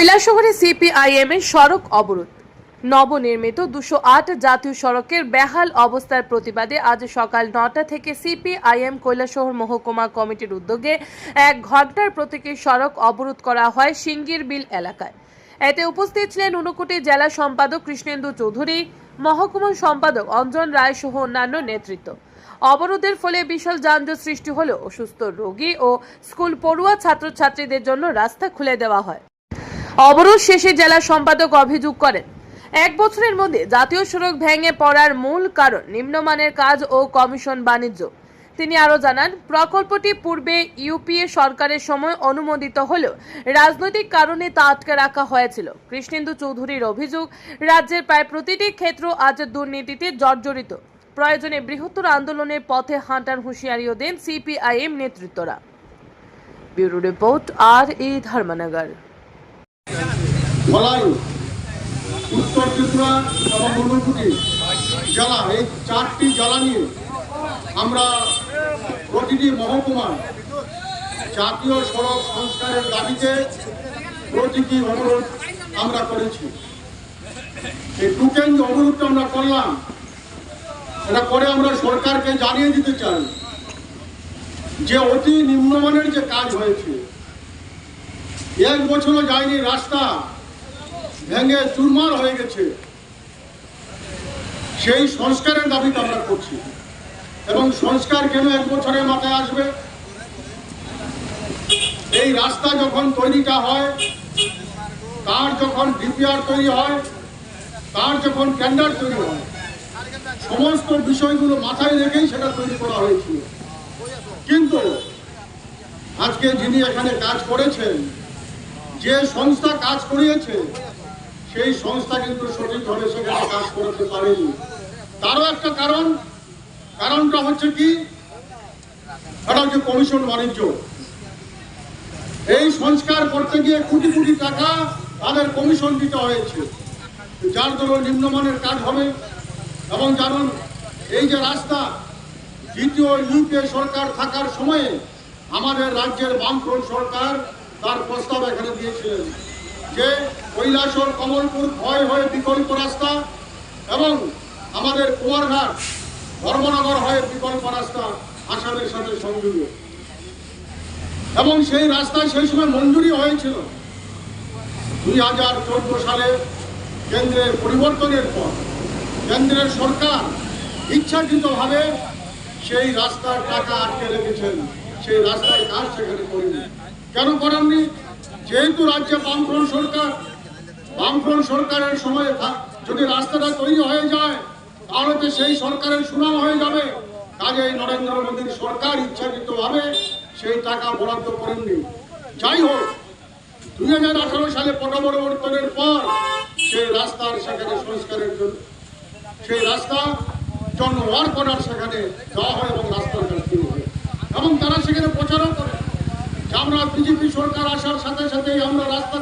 কৈলাসহরে CPIM এর সড়ক অবরোধ। নবনির্মিত দুশো আট জাতীয় সড়কের বেহাল অবস্থার প্রতিবাদে আজ সকাল নটা থেকে সিপিআইএম কৈলাসহর মহকুমা কমিটির উদ্যোগে এক ঘণ্টার প্রতীকী সড়ক অবরোধ করা হয় সিঙ্গির বিল এলাকায়। এতে উপস্থিত ছিলেন ঊনকোটি জেলা সম্পাদক কৃষ্ণেন্দু চৌধুরী, মহকুমা সম্পাদক অঞ্জন রায় সহ অন্যান্য নেতৃত্ব। অবরোধের ফলে বিশাল যানজট সৃষ্টি হলেও অসুস্থ রোগী ও স্কুল পড়ুয়া ছাত্রছাত্রীদের জন্য রাস্তা খুলে দেওয়া হয়। অবরোধ শেষে জেলা সম্পাদক অভিযোগ করেন। এক বছরের মধ্যে জাতীয় সড়ক ভেঙে পড়ার মূল কারণ নিম্নমানের কাজ ও কমিশন বাণিজ্য। তিনি আরও জানান, প্রকল্পটি পূর্বে ইউপিএ সরকারের সময় অনুমোদিত হলেও রাজনৈতিক কারণে তা আটকে রাখা হয়েছিল। কৃষ্ণেন্দু চৌধুরীর অভিযোগ, রাজ্যের প্রায় প্রতিটি ক্ষেত্র আজ দুর্নীতিতে জর্জরিত। প্রয়োজনে বৃহত্তর আন্দোলনের পথে হাঁটার হুঁশিয়ারিও দেন সিপিআইএম নেতৃত্বরা। ব্যুরো রিপোর্ট আর ই ধর্মনগর। ধলাই। উত্তর ত্রিপুরা এবং ঊনকোটি জেলা, এই চারটি জেলা নিয়ে আমরা প্রতিটি মহকুমায় জাতীয় সড়ক সংস্কারের দাবিতে প্রতীকী অনুরোধ আমরা করেছি। এই টুকেন যে অনুরোধটা আমরা করলাম, এটা করে আমরা সরকারকে জানিয়ে দিতে চাই যে অতি নিম্নমানের যে কাজ হয়েছে, এক বছরও যায়নি রাস্তা। ভেঙে চুরমার হয়ে গেছে। সেই সংস্কারের দাবিটা আমরা করছি। এবং সংস্কার কেন এক বছরের মাথায় আসবে? এই রাস্তা যখন তৈরিটা হয়, তার যখন ডিপিআর তৈরি হয়, তার যখন টেন্ডার তৈরি হয়, সমস্ত বিষয়গুলো মাথায় রেখেই সেটা তৈরি করা হয়েছিল। কিন্তু আজকে যিনি এখানে কাজ করেছেন, যে সংস্থা কাজ করিয়েছে সেই সংস্থা কিন্তু সঠিকভাবে সেখানে কাজ করতে পারেনি। তারও একটা কারণ, কারণটা হচ্ছে কি? সেটা হচ্ছে কমিশন বাণিজ্য। এই সংস্কার করতে গিয়ে কোটি কোটি টাকা তাদের কমিশন দিতে হয়েছে। যার জন্য নিম্নমানের কাজ হবে। এবং জানুন, এই যে রাস্তা, দ্বিতীয় ইউপিএ সরকার থাকার সময়ে আমাদের রাজ্যের বামফ্রন্ট সরকার তার প্রস্তাব এখানে দিয়েছিলেন। যে কৈলাসর কমলপুর ভয় হয়ে বিকল্প রাস্তা এবং আমাদের কুয়ারঘাট ধর্মনগর হয়ে বিকল্প রাস্তা আসামের সাথে সংযুক্ত। এবং সেই রাস্তায় সেই সময় মঞ্জুরি হয়েছিল। দুই হাজার চোদ্দ সালে কেন্দ্রের পরিবর্তনের পর কেন্দ্রের সরকার ইচ্ছাকৃতভাবে সেই রাস্তার টাকা আটকে রেখেছেন। সেই রাস্তায় কাজ সেখানে করেনি। কেন করেননি? যেহেতু রাজ্যে বামফ্রন্ট সরকার, বামফ্রন্ট সরকারের সময় যদি রাস্তাটা তৈরি হয়ে যায়, তাহলে তো সেই সরকারের সুনাম হয়ে যাবে। কাজে নরেন্দ্র মোদীর সরকার ইচ্ছাকৃতভাবে সেই টাকা বরাদ্দ করেননি। যাই হোক, দুই হাজার আঠারো সালে পট পরিবর্তনের পর সেই রাস্তার সেখানে সংস্কারের জন্য সেই রাস্তা জন্য ওয়ার্ক অর্ডার সেখানে দেওয়া হয় এবং রাস্তার কাজ শুরু হয় এবং তারা সেখানে প্রচারও করে যে আমরা বিজেপি সরকার আসার সাথে সাথেই আমরা রাস্তা